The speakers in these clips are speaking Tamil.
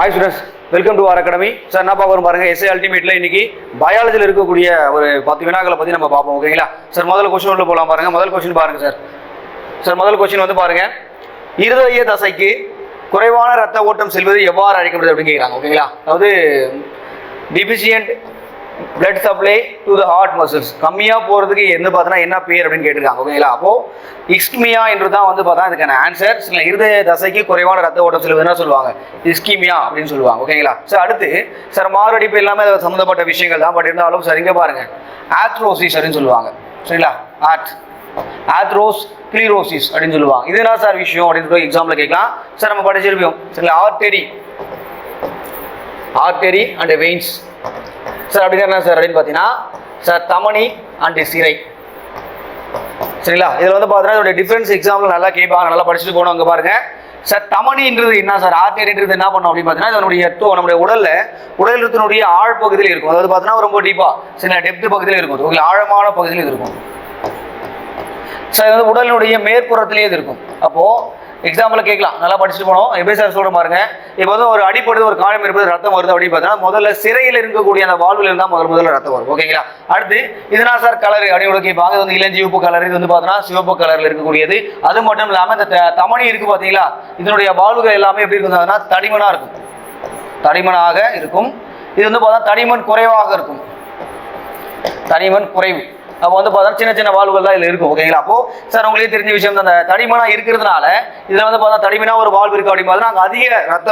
Hi students welcome to R academy sir என்ன பார்க்குறோம் பாருங்க? எஸ்ஏ அல்டிமேட்ல இன்னைக்கு பயாலஜியில் இருக்கக்கூடிய ஒரு பத்து வினாக்களை பற்றி நம்ம பார்ப்போம் ஓகேங்களா சார் முதல் கொஸ்டின் உள்ள போகலாம் பாருங்க. முதல் கொஸ்டின் பாருங்க சார் சார் முதல் கொஸ்டின் வந்து பாருங்க. இருதய தசைக்கு குறைவான ரத்த ஓட்டம் செல்வது எவ்வாறு அழைக்கப்படுது அப்படின்னு கேட்குறாங்க ஓகேங்களா அதாவது deficient blood supply to the heart muscles கம்மியாக போகிறதுக்கு என்ன பார்த்தோன்னா என்ன பேர் அப்படின்னு கேட்டிருக்காங்க ஓகேங்களா அப்போது இஸ்கிமியா என்று தான் வந்து பார்த்தா இதுக்கான ஆன்சர் சில இருதய தசைக்கு குறைவான ரத்த ஓட்டம் செல்வது என்ன சொல்லுவாங்க? இஸ்கிமியா அப்படின்னு சொல்லுவாங்க ஓகேங்களா சார் அடுத்து சார் மாரடைப்பு எல்லாமே அது சம்மந்தப்பட்ட விஷயங்கள் தான் பட் இருந்தாலும் சரிங்க இங்கே பாருங்க. ஆத்ரோசிஸ் அப்படின்னு சொல்லுவாங்க சரிங்களா? ஆட் ஆத்ரோஸ் கிளீரோசிஸ் அப்படின்னு சொல்லுவாங்க. இது என்ன சார் விஷயம் அப்படின்னு சொல்லி எக்ஸாம்பிள் கேட்கலாம். சார் நம்ம படிச்சிருப்போம் சரிங்களா? Artery artery and veins sir அப்படின்னா என்ன சார் அப்படின்னு பார்த்தீங்கன்னா சார் தமணி அண்டு சிறை. சரிங்களா? இதில் வந்து பார்த்தீங்கன்னா இதோட டிஃபரன்ஸ் எக்ஸாம்பிள் நல்லா கேட்பாங்க நல்லா படிச்சுட்டு போகணும் அங்கே பாருங்கள் சார் தமணின்றது என்ன சார்? ஆர்டரின்றது என்ன பண்ணும் அப்படின்னு பார்த்தீங்கன்னா இதனுடைய டோ நம்முடைய உடலில் உடலத்தினுடைய ஆழ்பகுதியில் இருக்கும். அதாவது பார்த்தீங்கன்னா ரொம்ப டீப்பாக சில டெப்த் பகுதியில் இருக்கும். உங்களுக்கு ஆழமான பகுதியில் இருக்கும். சார் இது வந்து உடலினுடைய மேற்புறத்திலேயே இது இருக்கும். அப்போது எக்ஸாம்பிள் கேட்கலாம். நல்லா படிச்சுட்டு போனோம். எப்படி சார் சொல்ற பாருங்க. இப்போ வந்து ஒரு அடிப்படுது ஒரு காயம் இருப்பது ரத்தம் வருது அப்படின்னு பார்த்தீங்கன்னா முதல்ல சிறையில் இருக்கக்கூடிய அந்த வாழ்வில் இருந்தால் முதல் முதல்ல ரத்தம் வரும். ஓகேங்களா அடுத்து இதனா சார் கலர் அப்படின்னு கேட்பாங்க. இது வந்து இளஞ்சிவப்பு கலர் இது வந்து பார்த்தீங்கன்னா சிவப்பு கலரில் இருக்கக்கூடியது. அது மட்டும் இல்லாமல் இந்த த- தமனி இருக்கு பார்த்தீங்களா? இதனுடைய வாழ்வுகள் எல்லாமே எப்படி இருக்குதுன்னா தடிமனாக இருக்கும். தடிமனாக இருக்கும். இது வந்து பார்த்தா தடிமன் குறைவாக இருக்கும். தனிமன் குறைவு. அப்போ வந்து பார்த்தா சின்ன சின்ன வால்வுகள் தான் இதில் இருக்கும் ஓகேங்களா அப்போ சார் உங்களுக்கு தெரிஞ்ச விஷயம் தான். அந்த தடிமனா இருக்கிறதுனால இதில் வந்து பார்த்தா தடிமனா ஒரு வால்வு இருக்கு அப்படின்னு பார்த்தா அங்கே அதிக ரத்த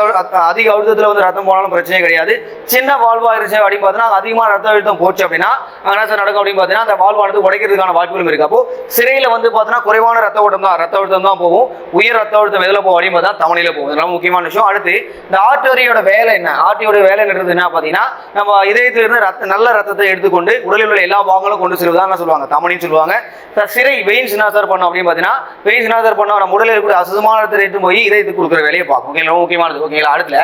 அதிக அழுத்தத்தில் வந்து ரத்தம் போனாலும் பிரச்சனையே கிடையாது. சின்ன வால்வா இருந்துச்சு அப்படின்னு பார்த்தீங்கன்னா அங்க அதிகமான ரத்த அழுத்தம் போச்சு அப்படின்னா என்ன சார் நடக்கும் அப்படின்னு பார்த்தீங்கன்னா அந்த வால்வானது உடைக்கிறதுக்கான வாய்ப்புகளும் இருக்கு. அப்போ சிறையில் வந்து பார்த்தீங்கன்னா குறைவான ரத்த ஓட்டம் தான் ரத்த அழுத்தம் தான் போகும். உயர் ரத்த அழுத்தம் எதில் போகும் அப்படின்னு பார்த்தா தமனியில் போகும். இதெல்லாம் முக்கியமான விஷயம். அடுத்து இந்த ஆர்டரியோட வேலை என்ன? ஆர்டியோட வேலை என்னது என்ன பார்த்தீங்கன்னா நம்ம இதயத்திலிருந்து ரத்த நல்ல ரத்தத்தை எடுத்துக்கொண்டு உடலில் உள்ள எல்லா பாகங்களும் கொண்டு செல்வதா என்ன சொல்லுவாங்க தமனின்னு சொல்லுவாங்க. சார் சிறை வெயின்ஸ் என்ன சார் பண்ணும் அப்படின்னு பார்த்தீங்கன்னா வெயின்ஸ் என்ன சார் பண்ணும் நம்ம உடலில் இருக்கக்கூடிய அசுதமான எடுத்து போய் இதயத்துக்கு கொடுக்குற வேலையை பார்க்கும் ஓகேங்களா? ரொம்ப முக்கியமானது ஓகேங்களா? அடுத்துல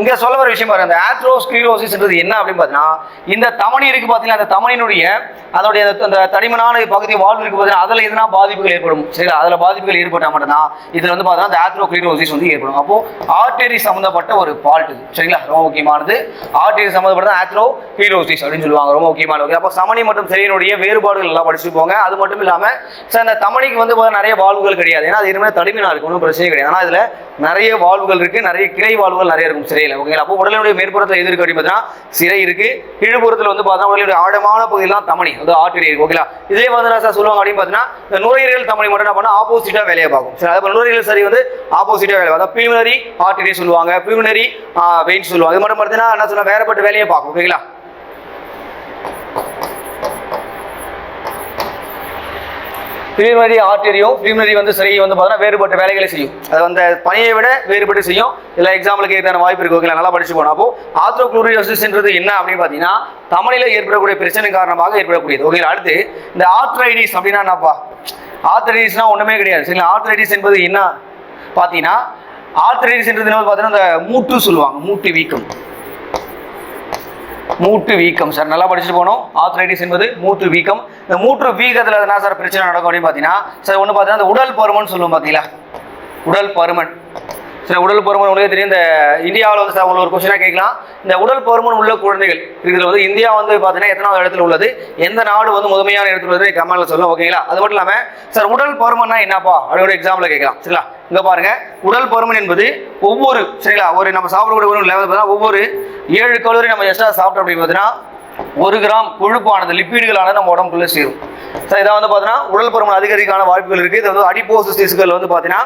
இங்க சொல்ல வர விஷயம் பாருங்க அந்த ஆத்ரோஸ்கிரோசிஸ்ன்றது என்ன அப்படின்னு பார்த்தீங்கன்னா இந்த தமனி இருக்கு பார்த்தீங்கன்னா அந்த தமனியினுடைய அதோடைய அந்த- அந்த தடிமனான பகுதி வாழ்வு இருக்கு பார்த்தீங்கன்னா அதில் எதுனா பாதிப்புகள் ஏற்படும். சரிங்களா? அதில் பாதிப்புகள் ஏற்பட்டால் மட்டும்தான் இதில் வந்து பார்த்தீங்கன்னா அந்த ஆத்ரோக்ளீரோசிஸ் வந்து ஏற்படும். அப்போது ஆர்டரி சம்மந்தப்பட்ட ஒரு ஃபால்ட் சரிங்களா? ரொம்ப முக்கியமானது. ஆர்டரி சம்மந்தப்பட்ட ஆத்ரோ கிளீரோசிஸ் அப்படின்னு சொல்லுவாங்க. ரொம்ப முக்கியமானது அப்போ சமணி மற்றும் சரியனுடைய வேறுபாடுகள் எல்லாம் படிச்சு போங்க. அது மட்டும் இல்லாமல் சார் அந்த தமணிக்கு வந்து பார்த்தீங்கன்னா நிறைய வாழ்வுகள் கிடையாது. ஏன்னா அது இருமே தடிமனா இருக்கும். ஒன்றும் பிரச்சனை கிடையாது. ஆனால் இதில் நிறைய வாழ்வுகள் இருக்குது நிறைய கிளை வாழ்வுகள் நிறைய இருக்கும். சிறையில். ஓகேங்களா? அப்போ உடலினுடைய மேற்புறத்தில் எது இருக்குது அப்படின்னு பார்த்தீங்கன்னா சிறை இருக்குது கீழ்ப்புறத்தில் வந்து பார்த்தா உடலுடைய ஆழமான பகுதியெல்லாம் தமணி. வந்து ஆர்டரி இருக்கு. ஓகேங்களா? இதே வந்து என்ன சார் சொல்லுவாங்க அப்படின்னு பார்த்தீங்கன்னா இந்த நுரையீரல் தமணி மட்டும் என்ன பண்ணால் ஆப்போசிட்டா வேலையை பார்க்கும். சரி அதே நுரையீரல் சரி வந்து ஆப்போசிட்டா வேலை பார்க்கும். பியூனரி ஆர்டரி சொல்லுவாங்க. பியூனரி வெயின் சொல்லுவாங்க. இது மட்டும் பார்த்தீங்கன்னா என்ன சொல்ல வேறுபட்ட வேலையை பார்க்கும். ஓகேங்களா? பிரிமினரி ஆர்டரியும் பிரிமினரி வந்து சரி வந்து பார்த்தோன்னா வேறுபட்ட வேலைகளை செய்யும். அது வந்து பணியை விட வேறுபட்டு செய்யும். இல்லை எக்ஸாம்பிளுக்கு ஏற்றான வாய்ப்பு இருக்கு. ஓகேங்களா? நல்லா படிச்சு போனோம் அப்போ ஆத்ரோக்ளூரியோசிஸ்ன்றது என்ன அப்படின்னு பார்த்தீங்கன்னா தமிழில் ஏற்படக்கூடிய பிரச்சனை காரணமாக ஏற்படக்கூடியது. ஓகே அடுத்து இந்த ஆர்த்ரைடிஸ் அப்படின்னா என்னப்பா? ஆர்த்ரைடிஸ்னா ஒன்றுமே கிடையாது. சரிங்களா? ஆர்த்ரைடிஸ் என்பது என்ன? பார்த்தீங்கன்னா ஆர்த்ரைடிஸ்ன்றது என்ன பார்த்தீங்கன்னா இந்த மூட்டு சொல்லுவாங்க. மூட்டு வீக்கம். மூட்டு வீக்கம். சார் நல்லா படிச்சுட்டு போனோம் ஆர்த்ரைடிஸ் என்பது மூட்டு வீக்கம். இந்த மூற்று வீக்கத்தில் என்ன சார் பிரச்சனை நடக்கும் அப்படின்னு பார்த்தீங்கன்னா சார் ஒன்று பார்த்தீங்கன்னா இந்த உடல் பருமன் சொல்லுவோம் பார்த்தீங்களா உடல் பருமன். சரி உடல் பருமன் உங்களுக்கு தெரியும். இந்த இந்தியாவில் வந்து சார் உங்களுக்கு ஒரு கொஸ்டினாக கேட்கலாம். இந்த உடல் பருமன் உள்ள குழந்தைகள் இதில் வந்து இந்தியா வந்து பார்த்தீங்கன்னா எத்தனாவது இடத்துல உள்ளது? எந்த நாடு வந்து முதன்மையான இடத்துல உள்ளது? கமெண்ட்ல சொல்லுவோம் ஓகேங்களா அது மட்டும் இல்லாமல் சார் உடல் பருமன்னா என்னப்பா? அப்படியோட எக்ஸாம்பிள் கேட்கலாம். சரிங்களா? இங்கே பாருங்க. உடல் பருமன் என்பது ஒவ்வொரு சரிங்களா? ஒரு நம்ம சாப்பிடக்கூடிய பார்த்தீங்கன்னா ஒவ்வொரு ஏழு கலோரி நம்ம எக்ஸ்ட்ரா சாப்பிட்டோம் அப்படின்னு பார்த்தீங்கன்னா ஒரு கிராம் கொழுப்பானது லிப்பிடுகளானது நம்ம உடம்புக்குள்ள சேரும். சார் இதை வந்து பார்த்தீங்கன்னா உடல் பருமன் அதிகரிக்கான வாய்ப்புகள் இருக்குது இது வந்து அடிப்போசஸ் திசுக்கள் வந்து பார்த்தீங்கன்னா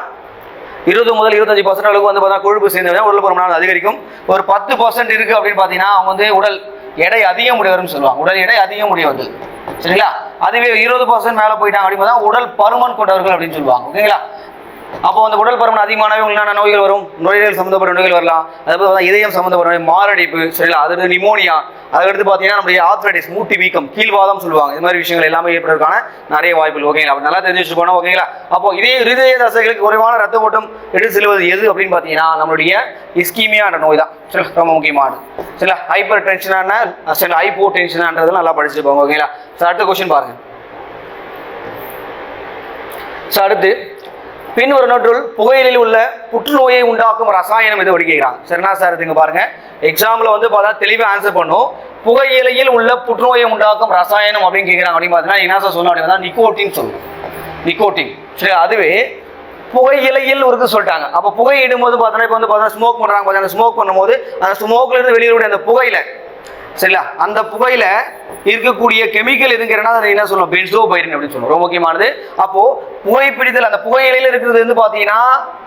இருபது முதல் இருபத்தஞ்சு பர்சன்ட் அளவுக்கு வந்து பார்த்தீங்கன்னா கொழுப்பு சேர்ந்து உடல் பருமனானது அதிகரிக்கும். ஒரு பத்து பர்சன்ட் இருக்கு அப்படின்னு பார்த்தீங்கன்னா அவங்க வந்து உடல் எடை அதிகம் உடையவர்னு சொல்லுவாங்க. உடல் எடை அதிகம் உடையவர்கள் சரிங்களா? அதுவே இருபது பர்சன்ட் மேலே போயிட்டாங்க அப்படின்னு பார்த்தா உடல் பருமன் கொண்டவர்கள் அப்படின்னு சொல்லுவாங்க. ஓகேங்களா? அப்போ அந்த உடல் பருமன் அதிகமானவே உங்களுக்கு என்னென்ன நோய்கள் வரும்? நுரையீரல் சம்மந்தப்பட்ட நோய்கள் வரலாம். அதாவது பார்த்தா இதயம் சம்மந்தப்பட்ட நோய் மாரடைப்பு சரிங்களா? அது நிமோனியா அதுக்கடுத்து பார்த்தீங்கன்னா நம்முடைய ஆர்த்ரைட்டிஸ் மூட்டி வீக்கம் கீழ்வாதம் சொல்லுவாங்க. இது மாதிரி விஷயங்கள் எல்லாமே ஏற்படுறதுக்கான நிறைய வாய்ப்புகள். ஓகேங்களா? அப்போ நல்லா தெரிஞ்சு வச்சுட்டு ஓகேங்களா? அப்போ இதே இருதய தசைகளுக்கு குறைவான ரத்த ஓட்டம் எடுத்து செல்வது எது அப்படின்னு பார்த்தீங்கன்னா நம்மளுடைய இஸ்கீமியான்ற நோய் தான். சரி ரொம்ப முக்கியமானது. சரிங்களா? ஹைப்பர் டென்ஷனான சரி ஹைப்போ டென்ஷனான்றது நல்லா படிச்சுட்டு போங்க ஓகேங்களா? சார் அடுத்த கொஸ்டின் பாருங்க. ஸோ அடுத்து பின் ஒரு நோட்டில் புகையிலில் உள்ள புற்றுநோயை உண்டாக்கும் ரசாயனம் இதை அப்படி கேட்குறாங்க சார் இதுங்க பாருங்க. எக்ஸாமில் வந்து பார்த்தா தெளிவாக ஆன்சர் பண்ணும். புகையிலையில் உள்ள புற்றுநோயை உண்டாக்கும் ரசாயனம் அப்படின்னு கேட்குறாங்க அப்படின்னு பார்த்தீங்கன்னா என்ன சார் சொல்லணும் அப்படின்னா நிக்கோட்டின் சொல்லணும் நிக்கோட்டின் சரி அதுவே புகையிலையில் இருக்கு சொல்லிட்டாங்க. அப்போ புகை இடும்போது பார்த்தோன்னா இப்போ வந்து பார்த்தோன்னா ஸ்மோக் பண்ணுறாங்க பார்த்தீங்கன்னா ஸ்மோக் பண்ணும்போது அந்த ஸ்மோக்லேருந்து வெளியிடக்கூடிய அந்த புகையில சரிங்களா? அந்த புகையில இருக்கக்கூடிய கெமிக்கல் எதுங்கிறனா அதை என்ன சொல்லுவோம் பென்சோபைரின் அப்படின்னு சொல்லுவோம் ரொம்ப முக்கியமானது. அப்போ புகைப்பிடித்தல் அந்த புகையிலையில் இருக்கிறது வந்து பார்த்தீங்கன்னா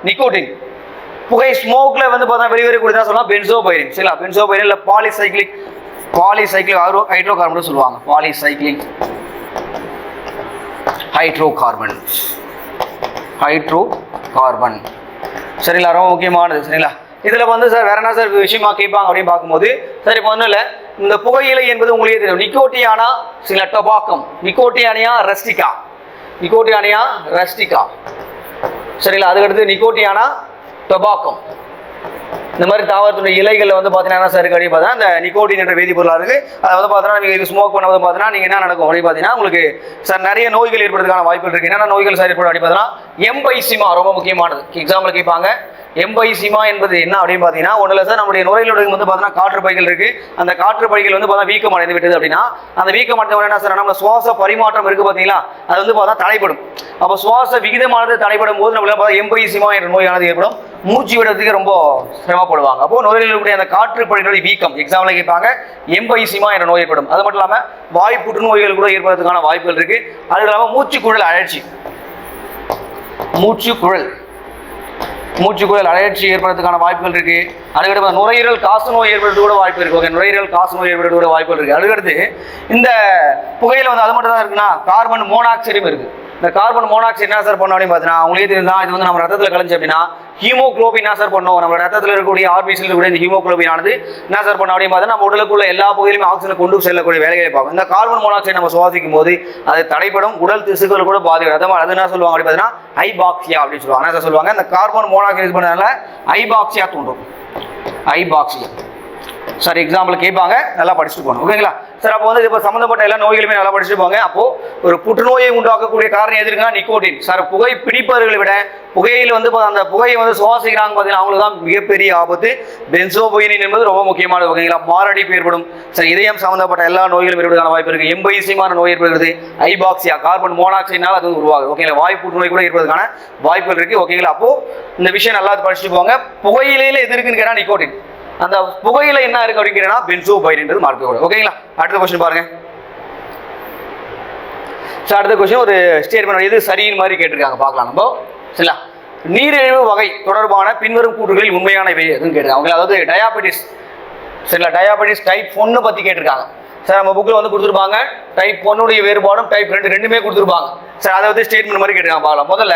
நிக்கோட்டின். புகை ஸ்மோக்ல வந்து பார்த்தா வெளிவரக்கூடியதா சொல்லலாம் பென்சோபைரின். சரிங்களா? பென்சோபைரின் இல்ல polycyclic polycyclic hydro hydrocarbon சொல்லுவாங்க. Polycyclic hydrocarbon hydrocarbon சரிங்களா? ரொம்ப முக்கியமானது. சரிங்களா? இதில் வந்து சார் வேற என்ன சார் விஷயமா கேட்பாங்க அப்படின்னு பார்க்கும்போது சார் இப்போ ஒன்றும் இல்லை. இந்த புகையிலை என்பது உங்களுக்கே தெரியும். நிக்கோட்டியானா சில டொபாக்கம். நிக்கோட்டியானியா ரஸ்டிகா. நிக்கோட்டியானியா ரஸ்டிகா. சரிங்களா? அதுக்கடுத்து நிக்கோட்டியானா டொபாக்கம். இந்த மாதிரி தாவரத்துடைய இலைகளில் வந்து பார்த்தீங்கன்னா என்ன சார் கடி அப்படின்னு பார்த்தீங்கன்னா இந்த நிக்கோட்டின் என்ற வேதிப்பொருளாக இருக்குது அதை வந்து பார்த்தீங்கன்னா நீங்கள் இது ஸ்மோக் பண்ணும்போது பார்த்தீங்கன்னா நீங்கள் என்ன நடக்கும் அப்படின்னு பார்த்தீங்கன்னா உங்களுக்கு சார் நிறைய நோய்கள் ஏற்படுறதுக்கான வாய்ப்புகள் இருக்குது என்னென்ன நோய்கள் சார் ஏற்படும் அப்படின்னு பார்த்தீங்கன்னா எம்பைசிமா ரொம்ப முக்கியமானது. எக்ஸாம்பிள் கேட்பாங்க எம்பைசிமா என்பது என்ன அப்படின்னு பார்த்தீங்கன்னா ஒன்றில் சார் நம்முடைய நுரையீரலுக்கு வந்து பார்த்தீங்கன்னா காற்று பைகள் இருக்குது அந்த காற்று பைகள் வந்து பார்த்தீங்கன்னா வீக்கம் அடைந்து விட்டது அப்படின்னா அந்த வீக்கம் அடைந்த என்ன சார் நம்ம சுவாச பரிமாற்றம் இருக்குது பார்த்தீங்களா? அது வந்து பார்த்தா தடைப்படும் அப்போ சுவாச விகிதமானது தடைப்படும் போது நம்மளால் பார்த்தா எம்பைசிமா என்ற நோயானது ஏற்படும். மூச்சு விடுறதுக்கு ரொம்ப சிரமப்படுவாங்க. அப்போ நுரையீரலுடைய அந்த காற்று படையினுடைய வீக்கம் எக்ஸாம்பிள் கேட்பாங்க எம்பைசிமா என்ற நோய் ஏற்படும். அது மட்டும் இல்லாமல் வாய் புற்றுநோய்கள் கூட ஏற்படுறதுக்கான வாய்ப்புகள் இருக்குது அது இல்லாமல் மூச்சு குழல் அழற்சி. மூச்சு குழல் மூச்சுக்குழல் அழற்சி ஏற்படுறதுக்கான வாய்ப்புகள் இருக்கு. அதுக்கடுத்து நுரையீரல் காசு நோய் ஏற்படுறது கூட வாய்ப்பு இருக்கு. ஓகே நுரையீரல் காசு நோய் ஏற்படுறது கூட வாய்ப்புகள் இருக்கு. அதுக்கடுத்து இந்த புகையில வந்து அது மட்டும் தான் இருக்குன்னா கார்பன் மோனாக்சைடும் இருக்கு. இந்த கார்பன் மோனாக்சைடு என்ன சார் பண்ணும் அப்படின்னு பார்த்தீங்கன்னா அவங்களே தெரியும் தான் இது வந்து நம்ம ரத்தத்தில் கலந்துச்சு அப்படின்னா ஹீமோக்ளோபின் என்ன சார் பண்ணும்? நம்ம ரத்தத்தில் இருக்கக்கூடிய ஆர்பிசில் இருக்கக்கூடிய இந்த ஹீமோக்ளோபின் ஆனது என்ன சார் பண்ணும் அப்படின்னு பார்த்தா நம்ம உடலுக்குள்ள எல்லா பகுதியிலுமே ஆக்சிஜனை கொண்டு செல்லக்கூடிய வேலைகளை பார்க்கும். இந்த கார்பன் மோனாக்சைடு நம்ம சுவாசிக்கும் போது அது தடைப்படும் உடல் திசுக்கள் கூட பாதிக்கும். அது அது என்ன சொல்லுவாங்க அப்படின்னு பார்த்தீங்கன்னா ஐபாக்சியா அப்படின்னு சொல்லுவாங்க. என்ன சார் சொல்லுவாங்க? இந்த கார்பன் மோனாக்சைடு யூஸ் பண்ணதுனால ஐபாக்சியா தூண்டும் ஐபாக்சியா. சார் எக்ஸாம்பிள் கேட்பாங்க நல்லா படிச்சுட்டு போகணும் ஓகேங்களா சார் அப்போ வந்து இப்போ சம்மந்தப்பட்ட எல்லா நோய்களுமே நல்லா படிச்சுட்டு போங்க. அப்போ ஒரு புற்றுநோயை உண்டாக்கக்கூடிய காரணம் எது நிக்கோட்டின். சார் புகை பிடிப்பவர்களை விட புகையில் வந்து அந்த புகையை வந்து சுவாசிக்கிறாங்க பார்த்தீங்கன்னா அவங்களுக்கு தான் மிகப்பெரிய ஆபத்து. பென்சோபொயினின் என்பது ரொம்ப முக்கியமானது ஓகேங்களா மாரடைப்பு ஏற்படும். சார் இதயம் சம்மந்தப்பட்ட எல்லா நோய்களும் ஏற்படுவதற்கான வாய்ப்பு இருக்கு. எம்பைசியமான நோய் ஏற்படுகிறது. ஐபாக்சியா கார்பன் மோனாக்சைடினால் அது உருவாகுது ஓகேங்களா வாய் புற்றுநோய் கூட ஏற்படுவதற்கான வாய்ப்புகள் இருக்கு ஓகேங்களா அப்போ இந்த விஷயம் நல்லா படிச்சுட்டு போங்க. புகையிலையில எது இருக்குன்னு கேட்டால் நிக்கோட்டின். அந்த புகையில என்ன இருக்கு அப்படின்னு பென்சோ பென்சோபைன்ன்றது மார்க் கூட ஓகேங்களா அடுத்த கொஸ்டின் பாருங்க. ஸோ அடுத்த கொஸ்டின் ஒரு ஸ்டேட்மெண்ட் எது சரியின் மாதிரி கேட்டிருக்காங்க. பார்க்கலாம் நம்ம. சரிங்களா? நீரிழிவு வகை தொடர்பான பின்வரும் கூற்றுகளில் உண்மையானவை எதுவும் கேட்டிருக்காங்க. அவங்க அதாவது டயாபெட்டிஸ் சரிங்களா? டயாபெட்டிஸ் டைப் ஒன்று பற்றி கேட்டிருக்காங்க. சார் நம்ம புக்கில் வந்து கொடுத்துருப்பாங்க. டைப் ஒன்னுடைய வேறுபாடும் டைப் ரெண்டு ரெண்டுமே கொடுத்துருப்பாங்க. சார் அதை வந்து ஸ்டேட்மெண்ட் மாதிரி கேட்டிருக்காங்க. பார்க்கலாம். முதல்ல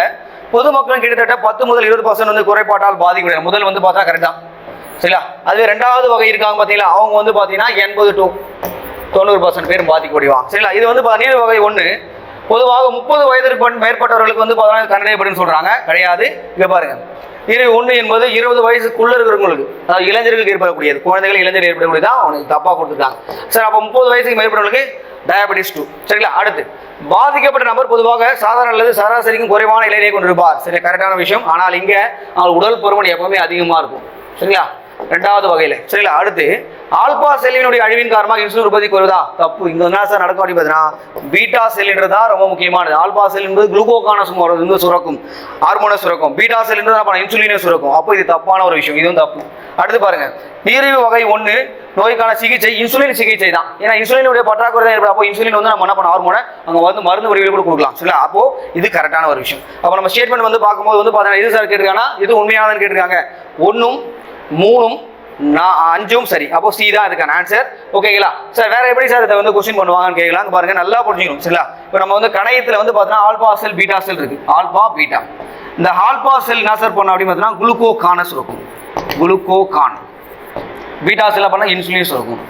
பொதுமக்கள் கிட்டத்தட்ட பத்து முதல் இருபது பர்சன்ட் வந்து குறைபாட்டால் பாதிக்கப்படுறாங்க முதல் வந்து பார்த்தா கரெக்டாக சரிங்களா? அதுவே ரெண்டாவது வகை இருக்காங்க பார்த்தீங்களா? அவங்க வந்து பார்த்தீங்கன்னா எண்பது டு தொண்ணூறு பர்சன்ட் பேரும் பாதிக்கப்படுவாங்க சரிங்களா? இது வந்து பார்த்தீங்கன்னா வகை. ஒன்று பொதுவாக முப்பது வயதிற்கு மேற்பட்டவர்களுக்கு வந்து பார்த்தீங்கன்னா கண்டறியப்படும் சொல்கிறாங்க கிடையாது. இங்கே பாருங்க. இது ஒன்று என்பது இருபது வயசுக்குள்ள இருக்கிறவங்களுக்கு அதாவது இளைஞர்களுக்கு ஏற்படக்கூடியது. குழந்தைகள் இளைஞர்கள் ஏற்படக்கூடியது தான் அவனுக்கு தப்பாக கொடுத்துருக்காங்க. சரி அப்போ முப்பது வயசுக்கு மேற்பட்டவர்களுக்கு டயபெட்டிஸ் டூ சரிங்களா? அடுத்து பாதிக்கப்பட்ட நபர் பொதுவாக சாதாரண அல்லது சராசரிக்கும் குறைவான இலையை கொண்டிருப்பார். சரி கரெக்டான விஷயம். ஆனால் இங்கே அவங்க உடல் பருமன் எப்பவுமே அதிகமாக இருக்கும். சரிங்களா? ரெண்டாவது வகையில. சரிங்களா? அடுத்து ஆல்பா செல்லினுடைய அழிவின் காரணமாக இன்சுலின் உற்பத்தி குறைவதா? தப்பு. இங்க என்ன சார் நடக்க அப்படின்னு பார்த்தீங்கன்னா பீட்டா செல்லின்றது தான் ரொம்ப முக்கியமானது. ஆல்பா செல் என்பது குளுக்கோகான வந்து சுரக்கும் ஹார்மோனை சுரக்கும் பீட்டா செல் என்பது அப்ப இன்சுலினை சுரக்கும். அப்போ இது தப்பான ஒரு விஷயம். இதுவும் தப்பு. அடுத்து பாருங்க. நீரிழிவு வகை ஒன்று நோய்க்கான சிகிச்சை இன்சுலின் சிகிச்சை தான். ஏன்னா இன்சுலினுடைய பற்றாக்குறை தான் ஏற்படும். அப்போ இன்சுலின் வந்து நம்ம என்ன பண்ண ஹார்மோனை அங்கே வந்து மருந்து வடிவில் கூட கொடுக்கலாம். சரிங்களா? அப்போ இது கரெக்டான ஒரு விஷயம். அப்போ நம்ம ஸ்டேட்மெண்ட் வந்து பார்க்கும்போது வந்து பார்த்தீங்கன்னா இது சார் கேட்டிருக்காங்கன்னா இது உண்மையானதுன்னு கேட்டிருக்காங்க. ஒன்றும் மூணும் நான் அஞ்சும் சரி. அப்போ சி தான் இதுக்கான ஆன்சர் ஓகேங்களா சார் வேற எப்படி சார் இதை வந்து கொஸ்டின் பண்ணுவாங்கன்னு கேட்கலாம். பாருங்க நல்லா புரிஞ்சுக்கணும் சரிங்களா? இப்போ நம்ம வந்து கணையத்தில் வந்து பார்த்தீங்கன்னா ஆல்பா செல் பீட்டா செல் இருக்கு. ஆல்பா பீட்டா இந்த ஆல்பா செல் என்ன சார் பண்ணோம் அப்படின்னு பார்த்தீங்கன்னா குளுக்கோ கானஸ் இருக்கும் குளுக்கோ கான் பீட்டா செல்ல பண்ணால் இன்சுலின்ஸ் இருக்கும்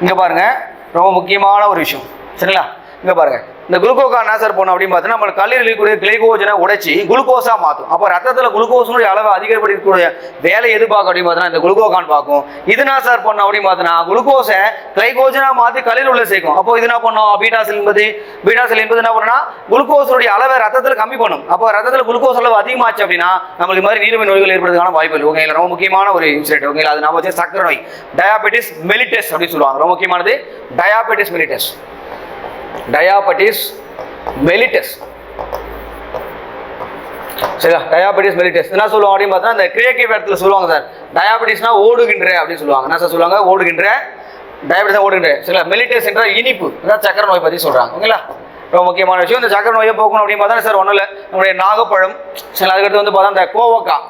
இங்கே பாருங்க ரொம்ப முக்கியமான ஒரு விஷயம். சரிங்களா? இங்கே பாருங்க. இந்த குளுக்கோகா என்ன சார் பண்ணும் அப்படின்னு பார்த்தீங்கன்னா நம்ம கல்லீரல் இருக்கக்கூடிய கிளைகோஜனை உடைச்சி குளுக்கோஸா மாற்றும் அப்போ ரத்தத்தில் குளுக்கோஸினுடைய அளவு அதிகப்படுத்தக்கூடிய வேலை எது பார்க்கும் அப்படின்னு பார்த்தீங்கன்னா இந்த குளுக்கோகான் பார்க்கும். இது என்ன சார் பண்ணும் அப்படின்னு பார்த்தீங்கன்னா குளுக்கோஸை கிளைகோஜனா மாற்றி கல்லீரல் உள்ள சேர்க்கும். அப்போ இது என்ன பண்ணும்? பீட்டாசில் என்பது பீட்டாசல் என்பது என்ன பண்ணுன்னா குளுக்கோஸுடைய அளவை ரத்தத்தில் கம்மி பண்ணும். அப்போ ரத்தத்தில் குளுக்கோஸ் அளவு அதிகமாச்சு அப்படின்னா நம்மளுக்கு மாதிரி நீரிழிவு நோய்கள் ஏற்படுறதுக்கான வாய்ப்பு இல்லை ஓகேங்களா ரொம்ப முக்கியமான ஒரு இன்சிடென்ட் ஓகேங்களா அது நம்ம வச்சு சக்கரை நோய். டயாபெட்டிஸ் மெலிட்டஸ் அப்படின்னு சொல்லுவாங்க. ரொம்ப முக்கியமானது. டயாபெட்டிஸ் மெலிட்டஸ் டயாபெட்டிஸ் மெலிட்டஸ் சரியா? டயாபெட்டிஸ் மெலிட்டஸ் என்ன சொல்லுவாங்க அப்படின்னு பார்த்தா இந்த கிரியேட்டிவ் இடத்துல சொல்லுவாங்க சார். டயாபெட்டிஸ்னா ஓடுகின்ற அப்படின்னு சொல்லுவாங்க. என்ன சார் சொல்லுவாங்க? ஓடுகின்ற. டயாபெட்டிஸ் ஓடுகின்ற. சரிங்களா? மெலிட்டஸ் என்ற இனிப்பு. அதான் சக்கரை நோய் பற்றி சொல்கிறாங்க ஓகேங்களா? ரொம்ப முக்கியமான விஷயம். இந்த சக்கரை நோயை போக்கணும் அப்படின்னு பார்த்தா சார் ஒன்றும் இல்லை. நம்முடைய நாகப்பழம். சரி அதுக்கடுத்து வந்து பார்த்தா இந்த கோவக்காய்.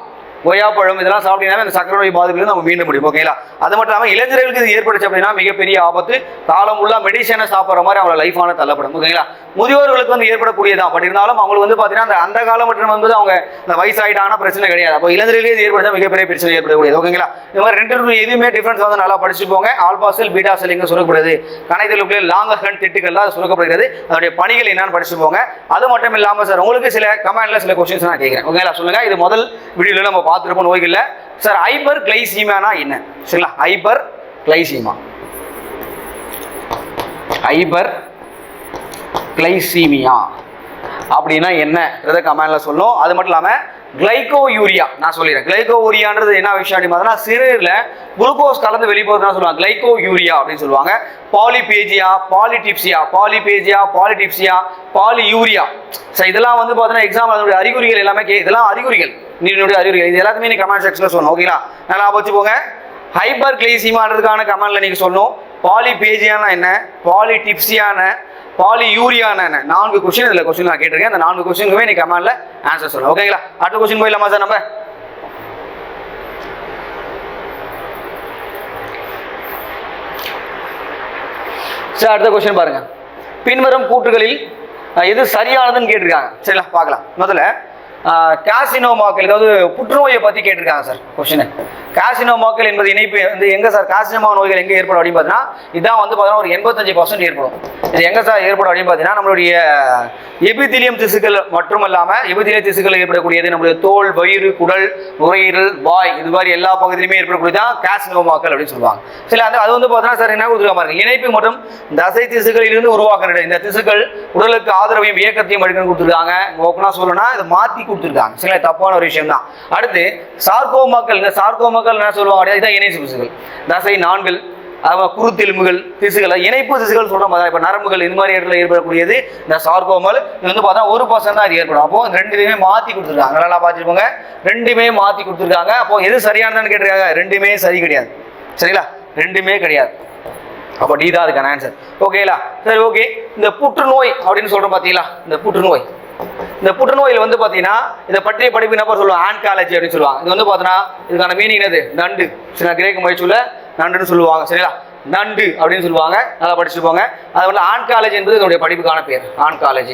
கொய்யாப்பழம் இதெல்லாம் சாப்பிட்டீங்கன்னா இந்த சக்கரை நோய் பாதிப்புலேருந்து நம்ம மீண்டு முடியும் ஓகேங்களா? அது மட்டும் இல்லாமல் இளைஞர்களுக்கு இது ஏற்பட்டுச்சு அப்படின்னா மிகப்பெரிய ஆபத்து. காலம் உள்ள மெடிசனை சாப்பிட்ற மாதிரி அவங்களோட லைஃபான தள்ளப்படும் ஓகேங்களா? முதியோர்களுக்கு வந்து ஏற்படக்கூடியதான் பட் இருந்தாலும் அவங்களுக்கு வந்து பார்த்தீங்கன்னா அந்த அந்த காலம் மற்றும் வந்து அவங்க இந்த வயசாயிட்டான பிரச்சனை கிடையாது. அப்போ இளைஞர்களே இது ஏற்படுத்த மிகப்பெரிய பிரச்சனை ஏற்படக்கூடியது ஓகேங்களா? இந்த மாதிரி ரெண்டு எதுவுமே டிஃபரன்ஸ் வந்து நல்லா படிச்சு போங்க. ஆல்பா செல் எங்கே சுரக்கப்படுது? கணைதலுக்குள்ளே லாங்கர் ஹன் திட்டுக்கள்லாம் சுரக்கப்படுகிறது. அதனுடைய பணிகள் என்னன்னு படிச்சு போங்க. அது மட்டும் இல்லாமல் சார் உங்களுக்கு சில கமெண்ட்ல சில கொஸ்டின்ஸ் நான் கேட்குறேன் ஓகேங்களா? சொல்லுங்க. இது முதல் வீடியோவில் நம்ம பார்த்துருப்போம் நோய்களில். சார் ஹைபர் கிளைசீமானா என்ன? சரிங்களா? ஹைபர் கிளைசீமா ஹைபர் கிளைசீமியா அப்படின்னா என்னன்றதை கமெண்ட்ல சொல்லணும். அது மட்டும் இல்லாமல் கிளைகோ யூரியா நான் சொல்லிடுறேன். கிளைகோ யூரியான்றது என்ன விஷயம் அப்படின்னு பார்த்தோன்னா சிறுநீரில் குளுக்கோஸ் கலந்து வெளிப்போகுதுன்னு சொல்லுவாங்க. கிளைகோ யூரியா அப்படின்னு சொல்லுவாங்க. Polyphagia polydipsia polyphagia polydipsia polyuria so இதெல்லாம் வந்து பார்த்தீங்கன்னா எக்ஸாம் அதனுடைய அறிகுறிகள் எல்லாமே கே இதெல்லாம் அறிகுறிகள். நீரினுடைய அறிகுறிகள். இது எல்லாத்தையுமே நீ கமெண்ட் செக்ஷனில் சொல்லணும் ஓகேங்களா நல்லா வச்சுக்கோங்க ஹைப்பர் கிளைசிமான்றதுக்கான கமெண்டில் நீங்கள் சொல்லணும். பாலி பேஜியானா என்ன? பாலி டிப்ஸியான பாலி யூரியான என்ன? நான்கு கொஸ்டின் இதில் கொஸ்டின் நான் கேட்டிருக்கேன். அந்த நான்கு கொஸ்டினுக்குமே நீ கமெண்டில் ஆன்சர் சொல்லணும் ஓகேங்களா அடுத்த கொஸ்டின் போயிடலாமா சார் நம்ம? சார் அடுத்த கொஸ்டின் பாருங்க. பின்வரும் கூற்றுகளில் எது சரியானதுன்னு கேட்டிருக்காங்க. சரிங்களா? பார்க்கலாம். முதல்ல காசினோமாக்கள் அதாவது புற்றுநோயை பற்றி கேட்டிருக்காங்க சார் கொஸ்டின் காசினோமாக்கள் என்பது இணைப்பு வந்து எங்கே சார் காசினோமா நோய்கள் எங்கே ஏற்படும் அப்படின்னு பார்த்தீங்கன்னா இதான் வந்து பார்த்தீங்கன்னா ஒரு எண்பத்தஞ்சு பர்சன்ட் ஏற்படும். இது எங்கே சார் ஏற்படும் அப்படின்னு பார்த்தீங்கன்னா நம்மளுடைய எபிதிலியம் திசுக்கள் மட்டும் எபிதிலிய திசுக்கள் ஏற்படக்கூடியது நம்மளுடைய தோல் வயிறு குடல் நுரையீரல் வாய் இது மாதிரி எல்லா பகுதியிலுமே ஏற்படக்கூடியதான் காசினோமாக்கள் அப்படின்னு சொல்லுவாங்க. சில அந்த அது வந்து பார்த்தீங்கன்னா சார் என்ன கொடுத்துருக்க பாருங்க இணைப்பு மற்றும் தசை திசுகளிலிருந்து உருவாக்குறது. இந்த திசுக்கள் உடலுக்கு ஆதரவையும் இயக்கத்தையும் அடிக்கணும் கொடுத்துருக்காங்க. ஓப்பனாக சொல்லணும்னா இதை மாற்றி கொடுத்துருக்காங்க. சரிங்களா? தப்பான ஒரு விஷயம் தான். அடுத்து சார்கோமாக்கள் இந்த சார்கோமாக்கள் என்ன சொல்லுவாங்க அப்படின்னா இதான் இணைப்பு திசுக்கள். தசை நான்கள் அதாவது குருத்தெலும்புகள் திசுகள் இணைப்பு திசுகள் சொல்ற மாதிரி இப்போ நரம்புகள் இந்த மாதிரி இடத்துல ஏற்படக்கூடியது. இந்த சார்கோமல் இது வந்து பார்த்தா ஒரு பர்சன்ட் தான் இது ஏற்படும். அப்போ ரெண்டுமே மாற்றி கொடுத்துருக்காங்க. நல்லா பார்த்துருப்போங்க ரெண்டுமே மாற்றி கொடுத்துருக்காங்க. அப்போ எது சரியானதான்னு கேட்டிருக்காங்க. ரெண்டுமே சரி கிடையாது. சரிங்களா? ரெண்டுமே கிடையாது. அப்போ டி தான் அதுக்கான ஆன்சர் ஓகேங்களா சரி ஓகே இந்த புற்றுநோய் அப்படின்னு சொல்கிறோம் பார்த்தீங்களா இந்த புற்றுநோய். இந்த புற்றுநோயில் வந்து பார்த்தீங்கன்னா இதை பற்றிய படிப்பு என்ன சொல்லுவாங்க? ஆன்காலஜி அப்படின்னு சொல்லுவாங்க. இது வந்து பார்த்தீங்கன்னா இதுக்கான மீனிங் என்னது? நண்டு. சில கிரேக்க முயற்சியில் நண்டுன்னு சொல்லுவாங்க சரிங்களா? நண்டு அப்படின்னு சொல்லுவாங்க நல்லா படிச்சுப்போங்க அது வந்து காலேஜ் என்பது இதனுடைய படிப்புக்கான பேர் ஆண் காலேஜ்